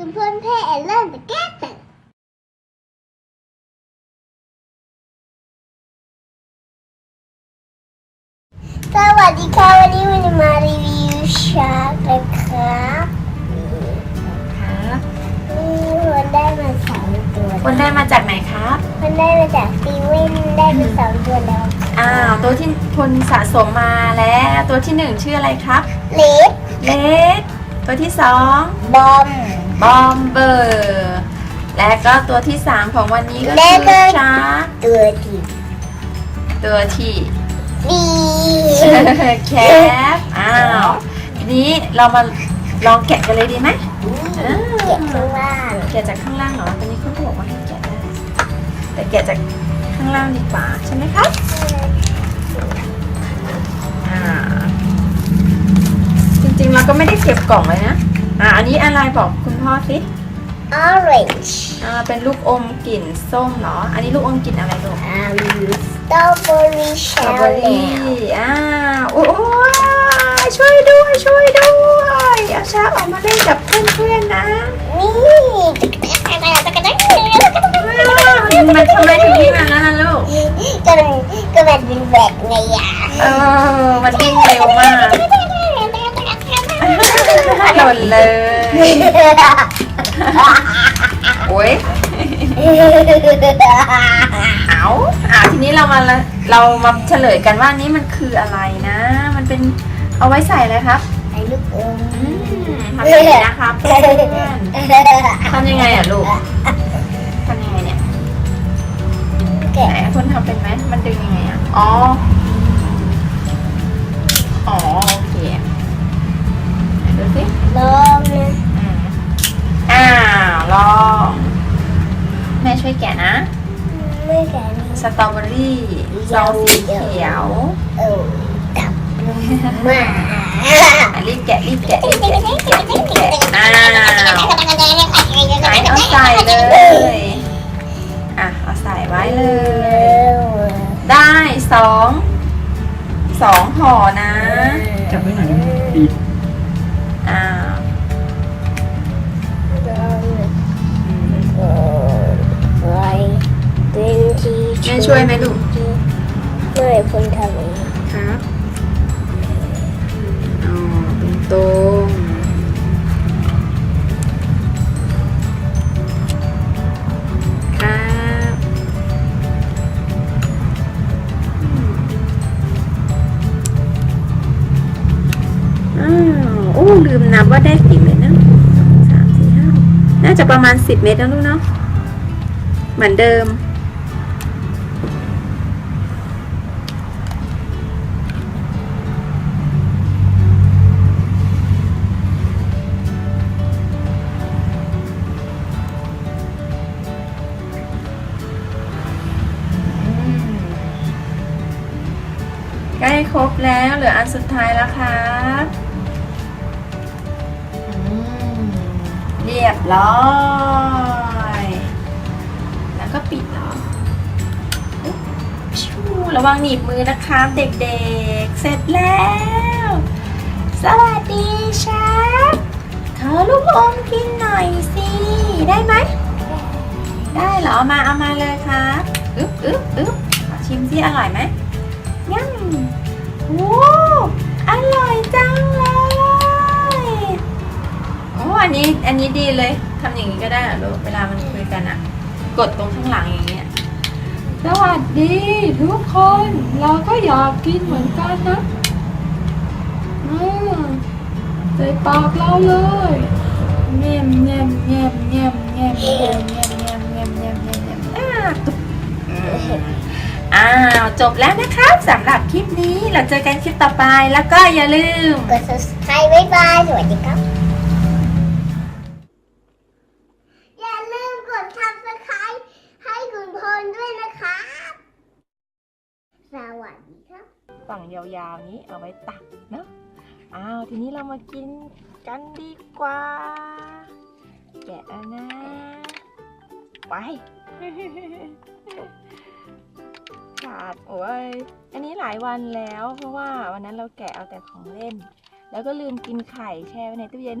คุณเพื่อนเพ่เริ่มจะแก้แต่สวัสดีค่ะวันนี้วันนี้มารีวิวชาร์กนะครับนี่นะครับนี่มันได้มาสามตัวคนได้มาจากไหนครับ มันได้มาจากซีเว่นได้มาสองตัวแล้วอ้าว ตัวที่คนสะสมมาแล้วตัวที่หนึ่งชื่ออะไรครับ เล็กเลดตัวที่สอง บอม บอมเบอร์ และก็ตัวที่สามของวันนี้ก็และคืก็ อชาร์กตัวที่ตัวที่ ดีแคปอ้าวทีนี้เรามาลองแกะกันเลยดีไหมเก็บข้างล่างแกะจากข้างล่างเหรอตอนนี้เขาบอกว่าให้แกะได้แต่แกะจากข้างล่างดีกว่าใช่ไหมครับอ่าจริงๆเราก็ไม่ได้เก็บกล่องเลยนะ อ่าอันนี้อะไรบอกคุณพ่อสิออเรนจ์อ่าเป็นลูกอมกลิ่นส้มเหรอ อันนี้ลูกอมกลิ่นอะไรลูกอ่าสตรอเบอรี่สชาตรอเบอแนรี่ลอ่าโอ้ยช่วยด้วยช่วยด้วยเอาชาออกมาเล่นกับเพื่อนๆนะนี่ตะกะแตกตะกะแตกมันทำไมถึงวิ่งมาแล้วนะลูก ก็มันก็มันเป็นแบบไงอะเออมันวิ่งเร็วมาก หล่นเลย โอ้ยเอาอ่าทีนี้เรามาละเรามาเฉลยกันว่านี่มันคืออะไรนะ มันเป็นเอาไว้ใส่อะไรครับไอ้ลูกอมอืมทำยังไงนะครับเพื่อนทำยังไงอะลูกทำยังไงเนี่ยแกะไหนคนทำเป็นไหมมันดึงยังไงอะ อ๋ออ๋อาวลองแม่ช่วยแกะนะไม่แกะนี่สตรอเบอรี่ซองสีเขียวเออจับมาอะรีบแกะรีบแกะรีบแกะรีบแกะรีบแกะอ้าวไหนเอาใส่เลยอะเอาใส่ไว้เลย ได้สองสองห่อนะ จับไว้หน่อยน ช่วยไหมลูกไม่คนทำเองครับอ๋อเป็นตรงครับอ้าวโอ้ลืมนับว่าได้กี่เม็ดนะสามสี่ห้าหกน่าจะประมาณสิบเม็ดนะลูกเนาะเหมือนเดิม ครบแล้วเหลืออันสุดท้ายแล้วครับเรียบร้อย แล้วก็ปิดเนาะอุ๊บชูระวังหนีบมือนะครับเด็กๆ เสร็จแล้ว สวัสดีชาร์ปขอลูกอมกินหน่อยสิ ได้ไหม ได้เหรอ มาเอามาเลยครับ อึ๊บอึ๊บอึ๊บชิมสิอร่อยไหมงั้น นี้อันนี้ดีเลยทำอย่างนี้ก็ได้เหรอลูกเวลามันคุยกันอะกดตรงข้างหลังอย่างเงี้ยสวัสดีทุกคน เราก็อยากกินเหมือนกันนะอืมใส่ปากเราเลยเงียมเงียมเงียมเงียมเงียมเงียมเงียมเงียมเงียมเงียมเงียมเงียมอ่าตุ๊บอ้าวจบแล้วนะครับสำหรับคลิปนี้เราเจอกันคลิปต่อไปแล้วก็อย่าลืม กด subscribe บ๊ายบายสวัสดีครับ ฝั่งยาวๆนี้เอาไว้ตักเนาะอ้าวทีนี้เรามากินกันดีกว่า แกะแล้วนะไปขาดโอ้ยอันนี้หลายวันแล้ว เพราะว่าวันนั้นเราแกะเอาแต่ของเล่น แล้วก็ลืมกินไข่แช่ไว้ในตู้เย็น